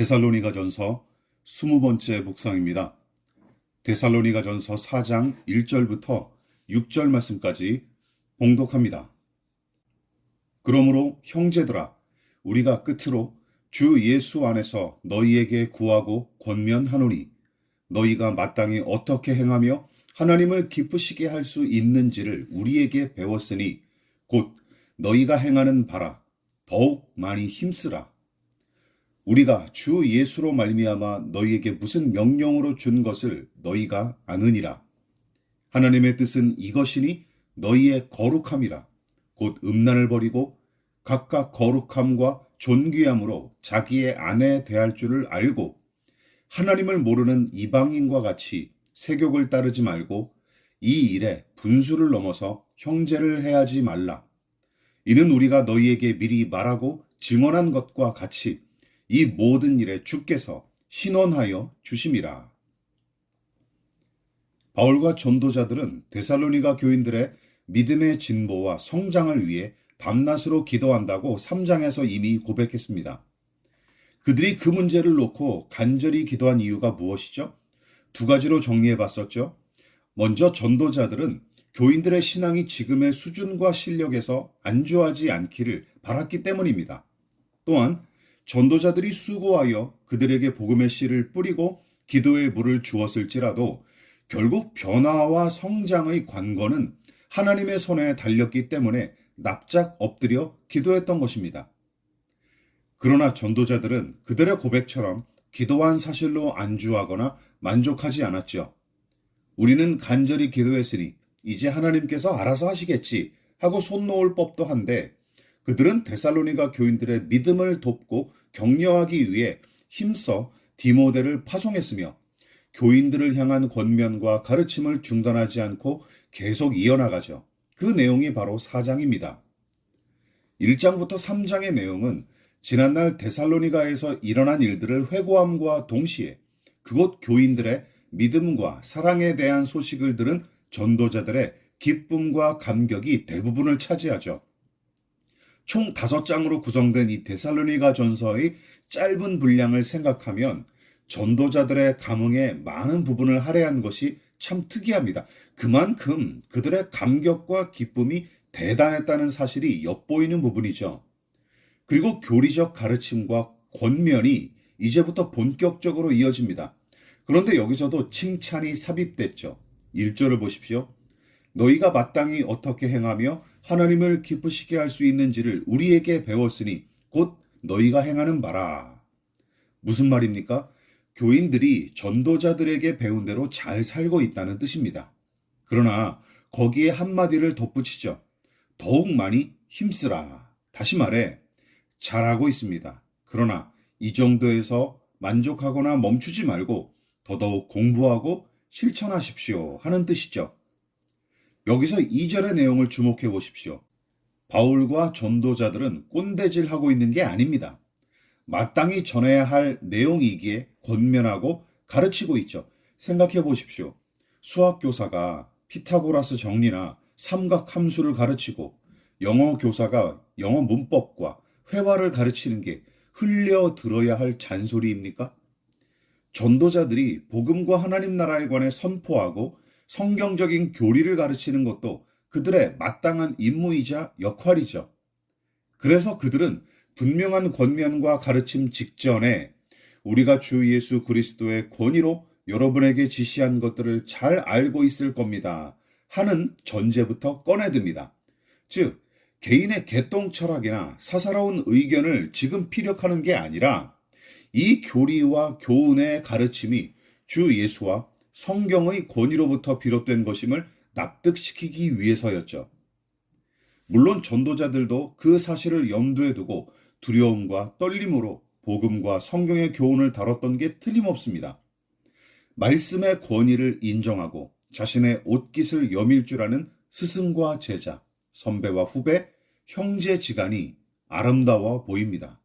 데살로니가 전서 20번째 묵상입니다. 데살로니가 전서 4장 1절부터 6절 말씀까지 봉독합니다. 그러므로 형제들아, 우리가 끝으로 주 예수 안에서 너희에게 구하고 권면하노니, 너희가 마땅히 어떻게 행하며 하나님을 기쁘시게 할 수 있는지를 우리에게 배웠으니, 곧 너희가 행하는 바라 더욱 많이 힘쓰라. 우리가 주 예수로 말미암아 너희에게 무슨 명령으로 준 것을 너희가 아느니라. 하나님의 뜻은 이것이니 너희의 거룩함이라. 곧 음란을 버리고 각각 거룩함과 존귀함으로 자기의 아내 대할 줄을 알고 하나님을 모르는 이방인과 같이 세욕을 따르지 말고 이 일에 분수를 넘어서 형제를 해하지 말라. 이는 우리가 너희에게 미리 말하고 증언한 것과 같이 이 모든 일에 주께서 신원하여 주심이라. 바울과 전도자들은 데살로니가 교인들의 믿음의 진보와 성장을 위해 밤낮으로 기도한다고 3장에서 이미 고백했습니다. 그들이 그 문제를 놓고 간절히 기도한 이유가 무엇이죠? 두 가지로 정리해 봤었죠. 먼저 전도자들은 교인들의 신앙이 지금의 수준과 실력에서 안주하지 않기를 바랐기 때문입니다. 또한 전도자들이 수고하여 그들에게 복음의 씨를 뿌리고 기도의 물을 주었을지라도 결국 변화와 성장의 관건은 하나님의 손에 달렸기 때문에 납작 엎드려 기도했던 것입니다. 그러나 전도자들은 그들의 고백처럼 기도한 사실로 안주하거나 만족하지 않았죠. 우리는 간절히 기도했으니 이제 하나님께서 알아서 하시겠지 하고 손 놓을 법도 한데 그들은 데살로니가 교인들의 믿음을 돕고 격려하기 위해 힘써 디모데를 파송했으며 교인들을 향한 권면과 가르침을 중단하지 않고 계속 이어나가죠. 그 내용이 바로 4장입니다. 1장부터 3장의 내용은 지난날 데살로니가에서 일어난 일들을 회고함과 동시에 그곳 교인들의 믿음과 사랑에 대한 소식을 들은 전도자들의 기쁨과 감격이 대부분을 차지하죠. 총 다섯 장으로 구성된 이 데살로니가 전서의 짧은 분량을 생각하면 전도자들의 감흥의 많은 부분을 할애한 것이 참 특이합니다. 그만큼 그들의 감격과 기쁨이 대단했다는 사실이 엿보이는 부분이죠. 그리고 교리적 가르침과 권면이 이제부터 본격적으로 이어집니다. 그런데 여기서도 칭찬이 삽입됐죠. 1절을 보십시오. 너희가 마땅히 어떻게 행하며 하나님을 기쁘시게 할 수 있는지를 우리에게 배웠으니 곧 너희가 행하는 바라. 무슨 말입니까? 교인들이 전도자들에게 배운 대로 잘 살고 있다는 뜻입니다. 그러나 거기에 한마디를 덧붙이죠. 더욱 많이 힘쓰라. 다시 말해, 잘하고 있습니다. 그러나 이 정도에서 만족하거나 멈추지 말고 더더욱 공부하고 실천하십시오. 하는 뜻이죠. 여기서 2절의 내용을 주목해 보십시오. 바울과 전도자들은 꼰대질하고 있는 게 아닙니다. 마땅히 전해야 할 내용이기에 권면하고 가르치고 있죠. 생각해 보십시오. 수학교사가 피타고라스 정리나 삼각함수를 가르치고 영어 교사가 영어 문법과 회화를 가르치는 게 흘려 들어야 할 잔소리입니까? 전도자들이 복음과 하나님 나라에 관해 선포하고 성경적인 교리를 가르치는 것도 그들의 마땅한 임무이자 역할이죠. 그래서 그들은 분명한 권면과 가르침 직전에 우리가 주 예수 그리스도의 권위로 여러분에게 지시한 것들을 잘 알고 있을 겁니다. 하는 전제부터 꺼내듭니다. 즉, 개인의 개똥 철학이나 사사로운 의견을 지금 피력하는 게 아니라 이 교리와 교훈의 가르침이 주 예수와 성경의 권위로부터 비롯된 것임을 납득시키기 위해서였죠. 물론 전도자들도 그 사실을 염두에 두고 두려움과 떨림으로 복음과 성경의 교훈을 다뤘던 게 틀림없습니다. 말씀의 권위를 인정하고 자신의 옷깃을 여밀 줄 아는 스승과 제자, 선배와 후배, 형제 지간이 아름다워 보입니다.